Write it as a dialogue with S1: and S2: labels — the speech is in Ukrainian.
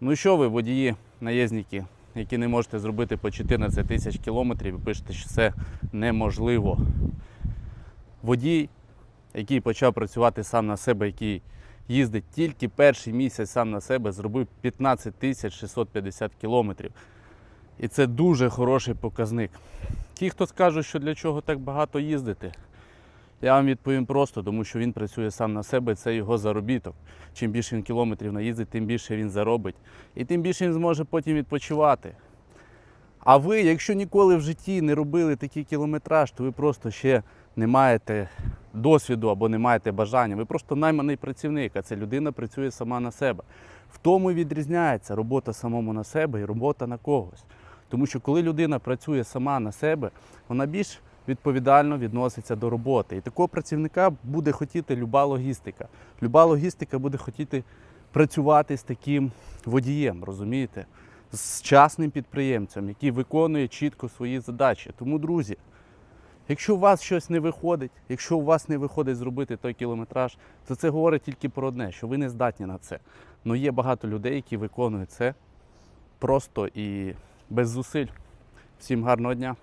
S1: Ну що ви, водії, наїзники, які не можете зробити по 14 тисяч кілометрів і пишете, що це неможливо. Водій, який почав працювати сам на себе, який їздить тільки перший місяць сам на себе, зробив 15 тисяч 650 кілометрів. І це дуже хороший показник. Ті, хто скаже, що для чого так багато їздити, я вам відповім просто, тому що він працює сам на себе, це його заробіток. Чим більше він кілометрів наїздить, тим більше він заробить. І тим більше він зможе потім відпочивати. А ви, якщо ніколи в житті не робили такий кілометраж, то ви просто ще не маєте досвіду або не маєте бажання. Ви просто найманий працівник, а ця людина працює сама на себе. В тому і відрізняється робота самому на себе і робота на когось. Тому що коли людина працює сама на себе, вона більш відповідально відноситься до роботи. І такого працівника буде хотіти люба логістика. Люба логістика буде хотіти працювати з таким водієм, розумієте? З частним підприємцем, який виконує чітко свої задачі. Тому, друзі, якщо у вас щось не виходить, якщо у вас не виходить зробити той кілометраж, то це говорить тільки про одне, що ви не здатні на це. Ну є багато людей, які виконують це просто і без зусиль. Всім гарного дня!